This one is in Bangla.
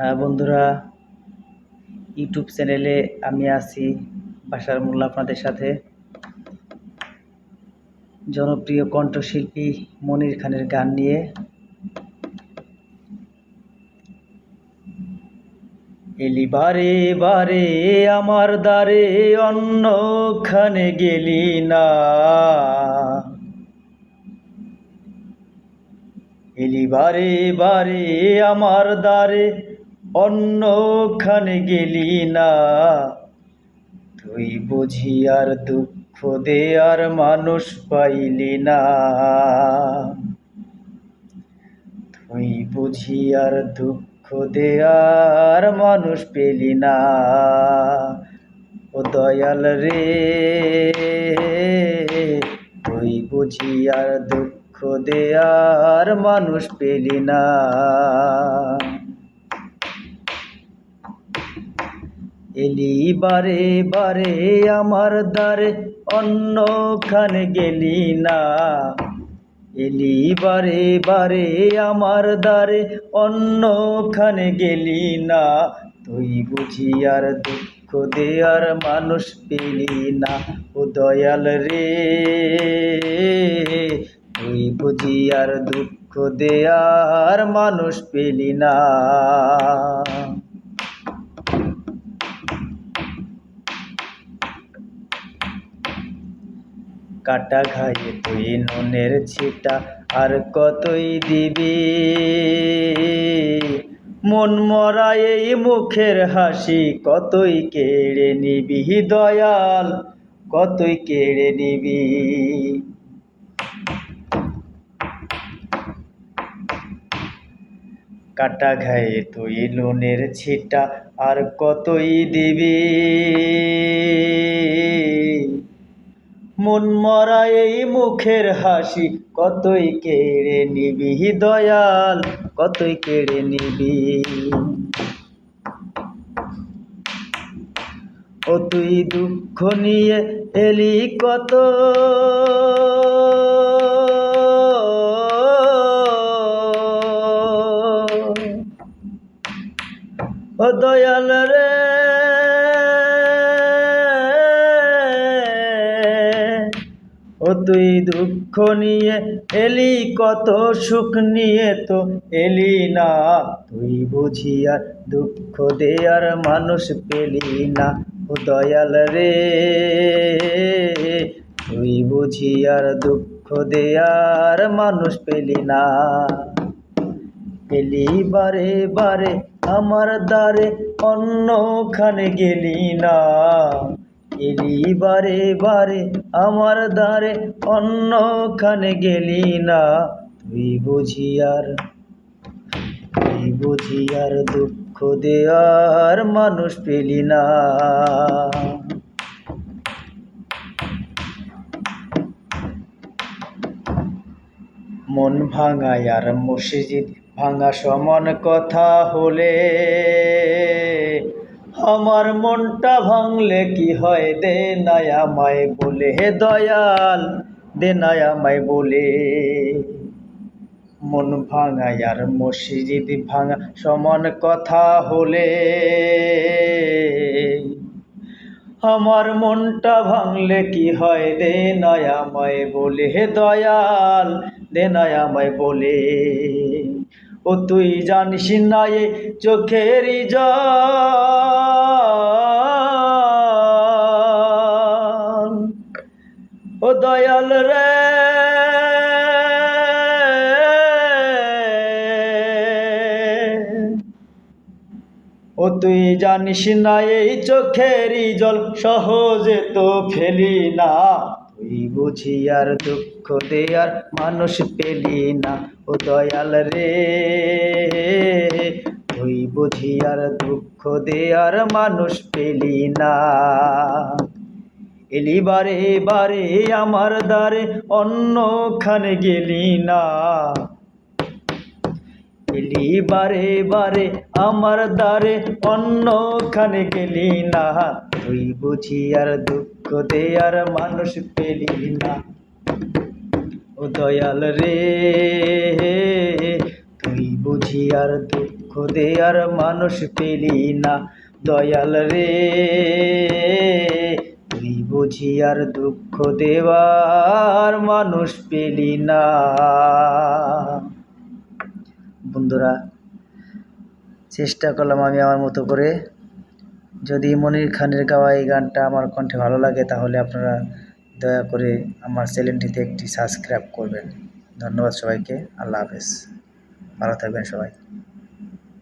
হ্যাঁ বন্ধুরা, ইউটিউব চ্যানেলে আমি আছি বাসার মোল্লা আপনাদের সাথে। জনপ্রিয় কণ্ঠশিল্পী মনির খানের গান নিয়ে। এলি বারে বারে আমার দ্বারে অন্যখানে গেলি না। এলি বারে বারে আমার দ্বারে অন্যখানে গেলি না। তুই বুঝি আর দুঃখ দে আর মানুষ পাইলি না। তুই বুঝি আর দুঃখ দে আর মানুষ পেলি না। ও দয়াল রে, তুই বুঝি আর দুঃখ দে আর মানুষ পেলি না। এলি বারে বারে আমার দ্বারে, অন্যখানে গেলি না। এলি বারে বারে আমার দ্বারে, অন্যখানে গেলি না। তুই বুঝি আর দুঃখ দে আর মানুষ পেলি না, ও দয়াল রে। তুই বুঝি আর দুঃখ দে আর মানুষ পেলি না। কাটা ঘায়ে তুই নুনের ছিটা, আর কতই দিবি? মন মরা এই মুখের হাসি, কতই কেড়ে নিবি দয়াল, কতই কেড়ে নিবি? কাটা ঘায়ে তুই নুনের ছিটা, আর কতই দিবি? মন মরা এই মুখের হাসি, কতই কেড়ে নিবি দয়াল, কতই কেড়ে নিবি? ও তুই দুঃখ নিয়ে এলি কত? ও দয়াল রে ও তুই দুঃখ নিয়ে, এলি কত সুখ নিয়ে তো এলি না। তুই বুঝি আর দুঃখ দে আর মানুষ পেলি না, ও দয়াল রে। তুই বুঝি আর দুঃখ দে আর মানুষ পেলি না। এলি বারে বারে আমার দ্বারে অন্যখানে গেলি না। এলি বারে বারে আমার দ্বারে অন্যখানে গেলি না। তুই বুঝি আর তুই বুঝি আর দুঃখ দে আর মানুষ পেলি না। মন ভাঙায় আর মসজিদ ভাঙা সমান কথা হলে আমার মনটা ভাঙলে কি হয়? দে নায়া আমায় বলে, হে দয়াল, দে নায়া আমায় বলে। মন ভাঙায় আর মসজিদ ভাঙা সমান কথা হলে। আমার মনটা ভাঙলে কি হয়? দে নাই আমায় বলে, হে দয়াল, দে নাই আমায় বলে। ও তুই জানিস না এ চোখেরই জল ও দয়াল রে। ও তুই জানিস না এই চোখেরই জল সহজে তো ফেলি না। তুই বুঝি আর দুঃখ দেয়ার মানুষ পেলি না, ও দয়াল রে। তুই বুঝি আর দুঃখ দেয়ার মানুষ পেলি না। এলি বারে বারে আমার দ্বারে অন্যখানে গেলি না। এলি বারে বারে আমার দ্বারে অন্যখানে গেলি না। তুই বুঝি আর দুঃখ দে আর মানুষ পেলি না। ও দয়াল রে, তুই বুঝি আর দুঃখ দেয়ার মানুষ পেলি না। দয়াল রে, তুই বুঝি আর দুঃখ দেওয়ার মানুষ পেলি না। বন্ধুরা, চেষ্টা করলাম আমি আমার মতো করে। যদি মনির খানের গাওয়া এই গানটা আমার কণ্ঠে ভালো লাগে, তাহলে আপনারা দয়া করে আমার চ্যানেলটিতে একটি সাবস্ক্রাইব করবেন। ধন্যবাদ সবাইকে। আল্লাহ হাফেজ। ভালো থাকবেন সবাই।